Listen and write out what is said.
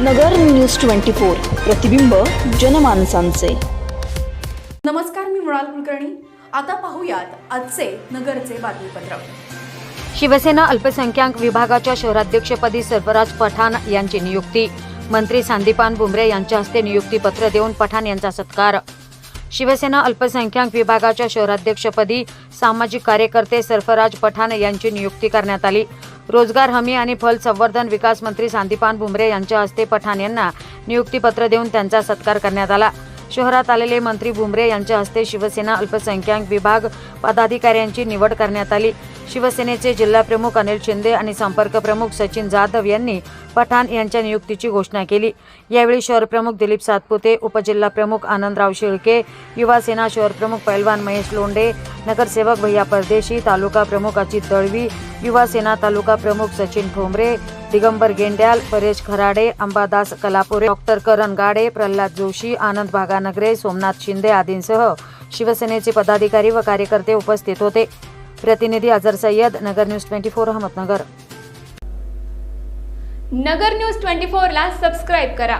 नगर news twenty four प्रतिबिंब जनमानसांचे. नमस्कार मी मृणाल कुलकर्णी. आता पाहूयात आजचे नगरचे बातमीपत्र. शिवसेना अल्पसंख्याक विभागाच्या शहराध्यक्षपदी सर्फराज पठाण यांची नियुक्ती. मंत्री संदीपान बुमरे यांच्या हस्ते नियुक्तीपत्र देऊन पठाण यांचा सत्कार. शिवसेना अल्पसंख्याक विभागाच्या शहराध्यक्षपदी सामाजिक कार्यकर्ते सरफराज पठाण यांची नियुक्ती करण्यात आली. रोजगार हमी आणि फल संवर्धन विकास मंत्री सांदीपान बुमरे यांच्या हस्ते पठाण यांना नियुक्तीपत्र देऊन त्यांचा सत्कार करण्यात आला. शहरात आलेले मंत्री बुमरे यांच्या हस्ते शिवसेना अल्पसंख्याक विभाग पदाधिकाऱ्यांची निवड करण्यात आली. शिवसेनेचे जिल्हाप्रमुख अनिल शिंदे आणि संपर्क प्रमुख सचिन जाधव यांनी पठाण यांच्या नियुक्तीची घोषणा केली. यावेळी शहरप्रमुख दिलीप सातपुते उपजिल्हाप्रमुख आनंदराव शेळके युवासेना शहरप्रमुख पैलवान महेश लोंडे नगरसेवक भैया परदेशी तालुका प्रमुख अजित दळवी युवा सेना तालुका प्रमुख सचिन ठोंबरे दिगंबर गेंड्याल परेश खराडे अंबादास कलापुरे डॉक्टर करण गाडे प्रल्हाद जोशी आनंद भागानगरे सोमनाथ शिंदे आदींसह शिवसेनेचे पदाधिकारी व कार्यकर्ते उपस्थित होते. प्रतिनिधी Azhar Sayyad Nagar news twenty four Ahmednagar. Nagar news twenty फोरला सबस्क्राईब करा.